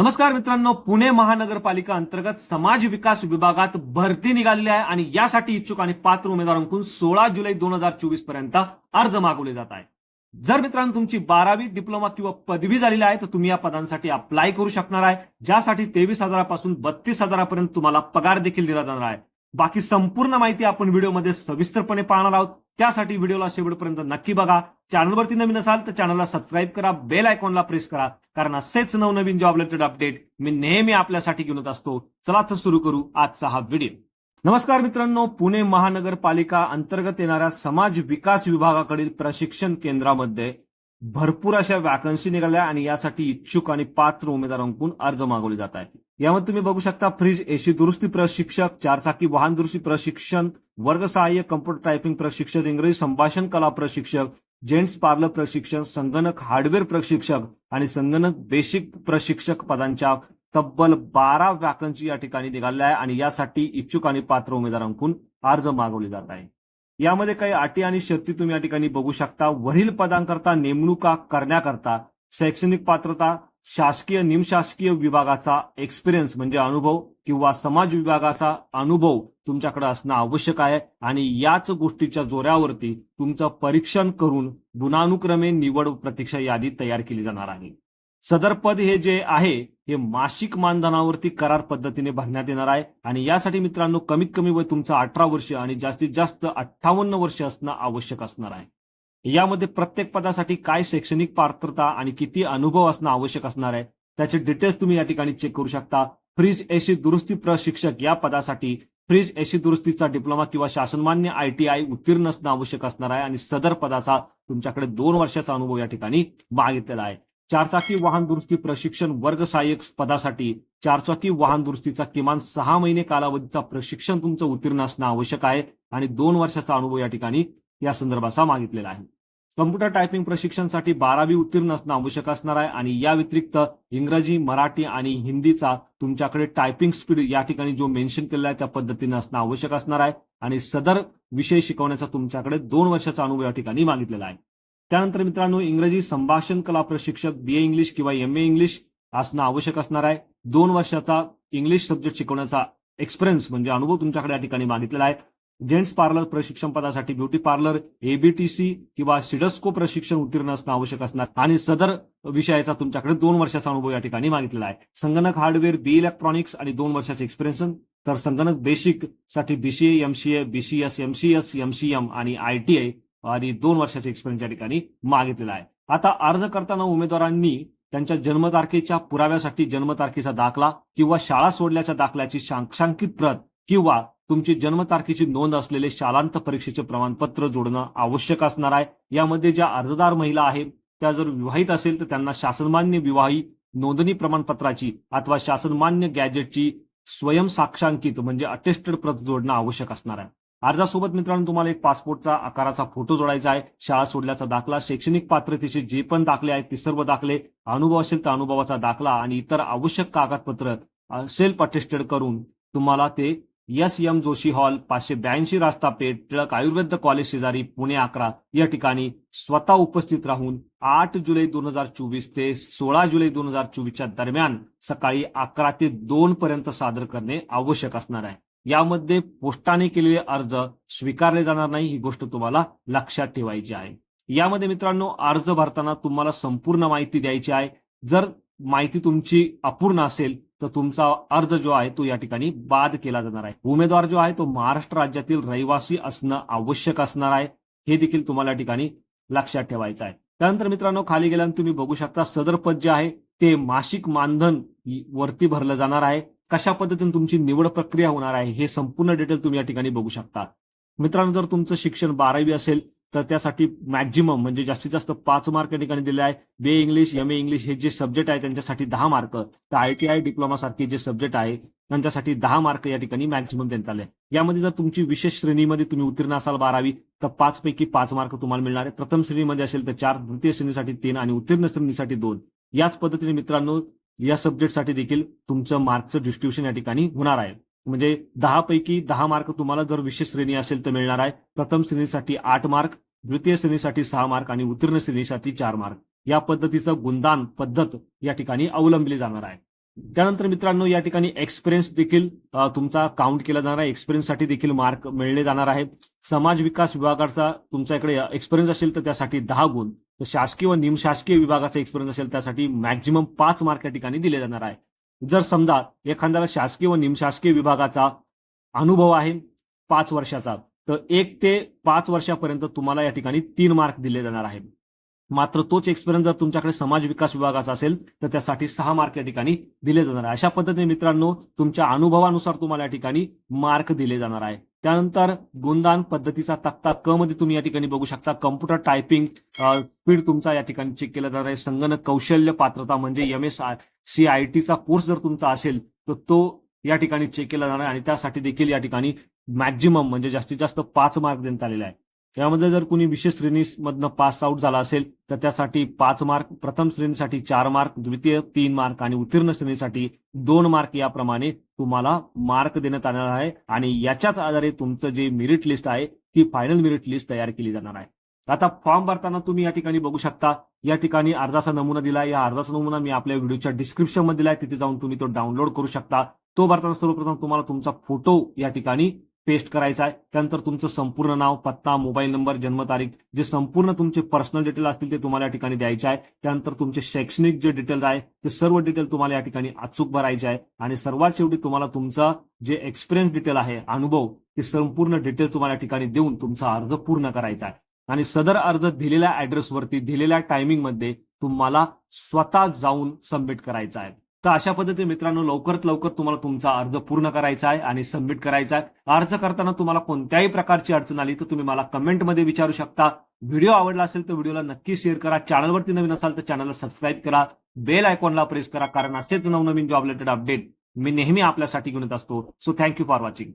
नमस्कार मित्रांनो पुणे महानगरपालिका अंतर्गत समाज विकास विभागात भरती निघालेली आहे आणि यासाठी इच्छुक आणि पात्र उमेदवारांकडून सोळा जुलै दोन हजार चोवीसपर्यंत अर्ज मागवले जात आहे जर मित्रांनो तुमची बारावी डिप्लोमा किंवा पदवी झालेली आहे तर तुम्ही या पदांसाठी अप्लाय करू शकणार आहे. ज्यासाठी तेवीस हजारापासून बत्तीस हजारापर्यंत तुम्हाला पगार देखील दिला जाणार आहे. बाकी संपूर्ण माहिती आपण व्हिडिओमध्ये सविस्तरपणे पाहणार आहोत. त्यासाठी व्हिडिओला शेवटपर्यंत नक्की बघा. चॅनलवरती नवीन असाल तर चॅनलला सबस्क्राईब करा बेल आयकॉनला प्रेस करा कारण असेच नवनवीन जॉब रिलेटेड अपडेट मी नेहमी आपल्यासाठी घेऊन येत असतो. चला तर सुरू करू आजचा हा व्हिडिओ. नमस्कार मित्रांनो पुणे महानगरपालिका अंतर्गत येणाऱ्या समाज विकास विभागाकडील प्रशिक्षण केंद्रामध्ये भरपूर अशा वॅकन्सी निघाल्या आणि यासाठी इच्छुक आणि पात्र उमेदवारांकडून अर्ज मागवले जात आहेत. यामध्ये तुम्ही बघू शकता फ्रीज एसी दुरुस्ती प्रशिक्षक चारचाकी वाहन दुरुस्ती प्रशिक्षण वर्ग सहाय्य कम्प्युटर टायपिंग प्रशिक्षक इंग्रजी संभाषण कला प्रशिक्षक जेंट्स पार्लर प्रशिक्षण संगणक हार्डवेअर प्रशिक्षक आणि संगणक बेसिक प्रशिक्षक पदांच्या तब्बल बारा व्याकन्सी या ठिकाणी निघाल्या आहे आणि यासाठी इच्छुक आणि पात्र उमेदवारांकडून अर्ज मागवले जात आहे यामध्ये काही अटी आणि शर्ती तुम्ही या ठिकाणी बघू शकता. वरील पदांकरता नेमणुका करण्याकरता शैक्षणिक पात्रता शासकीय निमशासकीय विभागाचा एक्सपिरियन्स म्हणजे अनुभव किंवा समाज विभागाचा अनुभव तुमच्याकडे असणं आवश्यक आहे आणि याच गोष्टीच्या जोऱ्यावरती तुमचं परीक्षण करून गुणानुक्रमे निवड प्रतीक्षा यादी तयार केली जाणार आहे. सदर पद हे जे आहे हे मासिक मानधनावरती करार पद्धतीने भरण्यात येणार आहे आणि यासाठी मित्रांनो कमीत कमी वय तुमचं अठरा वर्ष आणि जास्तीत जास्त अठ्ठावन्न वर्ष असणं आवश्यक असणार आहे. यामध्ये प्रत्येक पदासाठी काय शैक्षणिक पात्रता आणि किती अनुभव असणं आवश्यक असणार आहे त्याचे डिटेल्स तुम्ही या ठिकाणी चेक करू शकता. फ्रीज एसी दुरुस्ती प्रशिक्षक या पदासाठी फ्रीज एसी दुरुस्तीचा डिप्लोमा किंवा शासनमान्य आय टी आय उत्तीर्ण असणं आवश्यक असणार आहे आणि सदर पदाचा तुमच्याकडे दोन वर्षाचा अनुभव या ठिकाणी मागितलेला आहे. चारचाकी वाहन दुरुस्ती प्रशिक्षण वर्ग सहाय्यक पदासाठी चारचाकी वाहन दुरुस्तीचा किमान सहा महिने कालावधीचा प्रशिक्षण तुमचं उत्तीर्ण असणं आवश्यक आहे आणि दोन वर्षाचा अनुभव या ठिकाणी या संदर्भाचा मागितलेला आहे. कम्प्युटर टायपिंग प्रशिक्षणसाठी बारावी उत्तीर्ण असणं आवश्यक असणार आहे आणि या व्यतिरिक्त इंग्रजी मराठी आणि हिंदीचा तुमच्याकडे टायपिंग स्पीड या ठिकाणी जो मेन्शन केलेला आहे त्या पद्धतीने असणं आवश्यक असणार आहे आणि सदर विषय शिकवण्याचा तुमच्याकडे दोन वर्षाचा अनुभव या ठिकाणी मागितलेला आहे. त्यानंतर मित्रांनो इंग्रजी संभाषण कला प्रशिक्षक बी ए इंग्लिश किंवा एम ए इंग्लिश असणं आवश्यक असणार आहे. दोन वर्षाचा इंग्लिश सब्जेक्ट शिकवण्याचा एक्सपिरियन्स म्हणजे अनुभव तुमच्याकडे या ठिकाणी मागितलेला आहे. जेंट्स पार्लर प्रशिक्षण पदासाठी ब्युटी पार्लर एबीटीसी किंवा सिडस्को प्रशिक्षण उत्तीर्ण असणं आवश्यक असणार. आणि सदर विषयाचा तुमच्याकडे दोन वर्षाचा अनुभव या ठिकाणी मागितलेला आहे. संगणक हार्डवेअर बी इलेक्ट्रॉनिक्स आणि दोन वर्षाचे एक्सपिरियन्स तर संगणक बेसिकसाठी BCA MCA BCS MCS MCM आणि आयटीआय आणि दोन वर्षाचा एक्सपिरियन्स या ठिकाणी मागितलेला आहे. आता अर्ज करताना उमेदवारांनी त्यांच्या जन्मतारखेच्या पुराव्यासाठी जन्मतारखेचा दाखला किंवा शाळा सोडल्याच्या दाखल्याची सांक्षांकित प्रत किंवा तुमची जन्मतारखेची नोंद असलेले शालांत परीक्षेचे प्रमाणपत्र जोडणं आवश्यक असणार आहे. यामध्ये ज्या अर्जदार महिला आहेत त्या जर विवाहित असेल तर त्यांना शासनमान्य विवाही नोंदणी प्रमाणपत्राची अथवा शासनमान्य गॅजेटची स्वयं साक्षांकित म्हणजे अटेस्टेड प्रत जोडणं आवश्यक असणार आहे. अर्जासोबत मित्रांनो तुम्हाला एक पासपोर्टचा आकाराचा फोटो जोडायचा आहे. शाळा सोडल्याचा दाखला शैक्षणिक पात्रतेचे जे पण दाखले आहेत ते सर्व दाखले. अनुभव असेल तर अनुभवाचा दाखला आणि इतर आवश्यक कागदपत्र सेल्फ अटेस्टेड करून तुम्हाला ते एस एम जोशी हॉल पाचशे ब्याऐंशी रास्ता पेठ टिळक आयुर्वेद कॉलेज शेजारी पुणे अकरा. या ठिकाणी स्वतः उपस्थित राहून आठ जुलै दोन हजार चोवीस ते सोळा जुलै दोन हजार चोवीसच्या दरम्यान सकाळी अकरा ते दोन पर्यंत सादर करणे आवश्यक असणार आहे. यामध्ये पोस्टाने केलेले अर्ज स्वीकारले जाणार नाही ही गोष्ट तुम्हाला लक्षात ठेवायची आहे. यामध्ये मित्रांनो अर्ज भरताना तुम्हाला संपूर्ण माहिती द्यायची आहे. जर माहिती तुमची अपूर्ण असेल तर तुमचा अर्ज जो आहे तो या ठिकाणी बाद केला जाणार आहे. उमेदवार जो आहे तो महाराष्ट्र राज्यातील रहिवासी असणं आवश्यक असणार आहे. हे देखील तुम्हाला या ठिकाणी लक्षात ठेवायचं आहे. त्यानंतर मित्रांनो खाली गेल्यानंतर तुम्ही बघू शकता सदर पद जे आहे ते मासिक मानधन वरती भरलं जाणार आहे. कशा पद्धतीने तुमची निवड प्रक्रिया होणार आहे हे संपूर्ण डिटेल तुम्ही या ठिकाणी बघू शकता. मित्रांनो जर तुमचं शिक्षण बारावी असेल तर त्यासाठी मॅक्झिमम म्हणजे जास्तीत जास्त पाच मार्क या ठिकाणी दिले आहे. बे इंग्लिश एम ए इंग्लिश हे जे सब्जेक्ट आहे त्यांच्यासाठी दहा मार्क तर आय टी आय डिप्लोमा सारखे जे सब्जेक्ट आहे त्यांच्यासाठी दहा मार्क या ठिकाणी मॅक्झिमम देण्यात आले. यामध्ये जर तुमची विशेष श्रेणीमध्ये तुम्ही उत्तीर्ण असाल बारावी तर पाच पैकी पाच मार्क तुम्हाला मिळणार आहे. प्रथम श्रेणीमध्ये असेल तर चार द्वितीय श्रेणीसाठी तीन आणि उत्तीर्ण श्रेणीसाठी दोन. याच पद्धतीने मित्रांनो या सब्जेक्टसाठी देखील तुमचं मार्कचं डिस्ट्रीब्युशन या ठिकाणी होणार आहे. म्हणजे दहा पैकी दहा मार्क तुम्हाला जर विशेष श्रेणी असेल तर मिळणार आहे. प्रथम श्रेणीसाठी आठ मार्क द्वितीय श्रेणीसाठी सहा मार्क आणि उत्तीर्ण श्रेणीसाठी चार मार्क. या पद्धतीचं गुणदान पद्धत या ठिकाणी अवलंबली जाणार आहे. त्यानंतर मित्रांनो या ठिकाणी एक्सपिरियन्स देखील तुमचा काउंट केला जाणार आहे. एक्सपिरियन्ससाठी देखील मार्क मिळले जाणार आहे. समाज विकास विभागाचा तुमच्या इकडे एक्सपिरियन्स असेल तर त्यासाठी दहा गुण. तर शासकीय व निमशासकीय विभागाचा एक्सपिरियन्स असेल त्यासाठी मॅक्झिमम पाच मार्क या ठिकाणी दिले जाणार आहे. जर समजा एखाद्याला शासकीय व निमशासकीय विभागाचा अनुभव आहे पाच वर्षाचा तर एक ते पाच वर्षापर्यंत तुम्हाला या ठिकाणी तीन मार्क दिले जाणार आहे मात्र तोच एक्सपिरियन्स जर तुमच्याकडे समाज विकास विभागाचा असेल तर त्यासाठी सहा मार्क या ठिकाणी दिले जाणार आहे. अशा पद्धतीने मित्रांनो तुमच्या अनुभवानुसार तुम्हाला या ठिकाणी मार्क दिले जाणार आहे. त्यानंतर गुणदान पद्धतीचा तक्ता क मध्ये तुम्ही या ठिकाणी बघू शकता. कम्प्युटर टायपिंग स्पीड तुमचा या ठिकाणी चेक केला जाणार आहे. संगणक कौशल्य पात्रता म्हणजे M S I C I टीचा कोर्स जर तुमचा असेल तर तो या ठिकाणी चेक केला जाणार आहे आणि त्यासाठी देखील या ठिकाणी मॅक्झिमम म्हणजे जास्तीत जास्त पाच मार्क देण्यात आलेला आहे. त्यामध्ये जर कुणी विशेष श्रेणीमधनं पास आउट झाला असेल तर त्यासाठी पाच मार्क प्रथम श्रेणीसाठी चार मार्क द्वितीय तीन मार्क आणि उत्तीर्ण श्रेणीसाठी दोन मार्क याप्रमाणे तुम्हाला मार्क देण्यात येणार आहे. आणि याच्याच आधारे तुमचं जे मेरिट लिस्ट आहे ती फायनल मेरिट लिस्ट तयार केली जाणार आहे. आता फॉर्म भरताना तुम्ही या ठिकाणी बघू शकता या ठिकाणी अर्जाचा नमुना दिला या अर्जाचा नमुना मी आपल्या व्हिडिओच्या डिस्क्रिप्शनमध्ये दिलाय. तिथे जाऊन तुम्ही तो डाउनलोड करू शकता. तो भरताना सर्वप्रथम तुम्हाला तुमचा फोटो या ठिकाणी पेस्ट करायचा आहे. त्यानंतर तुमचं संपूर्ण नाव पत्ता मोबाईल नंबर जन्मतारीख जे संपूर्ण तुमचे पर्सनल डिटेल असतील ते तुम्हाला या ठिकाणी द्यायचे आहे. त्यानंतर तुमचे शैक्षणिक जे डिटेल आहे ते सर्व डिटेल तुम्हाला या ठिकाणी अचूक भरायचे आहे. आणि सर्वात शेवटी तुम्हाला तुमचा जे एक्सपिरियन्स डिटेल आहे अनुभव ते संपूर्ण डिटेल तुम्हाला या ठिकाणी देऊन तुमचा अर्ज पूर्ण करायचा आहे. आणि सदर अर्ज दिलेल्या ऍड्रेसवरती दिलेल्या टायमिंगमध्ये तुम्हाला स्वतः जाऊन सबमिट करायचा आहे. तर अशा पद्धतीने मित्रांनो लवकरात लवकर तुम्हाला तुमचा अर्ज पूर्ण करायचा आहे आणि सबमिट करायचा आहे. अर्ज करताना तुम्हाला कोणत्याही प्रकारची अडचण आली तर तुम्ही मला कमेंटमध्ये विचारू शकता. व्हिडिओ आवडला असेल तर व्हिडिओला नक्की शेअर करा. चॅनलवरती नवीन असाल तर चॅनलला सबस्क्राईब करा. बेल आयकॉनला प्रेस करा. कारण असेच नवनवीन जॉब रिलेटेड अपडेट मी नेहमी आपल्यासाठी घेऊन येत असतो. So thank you for watching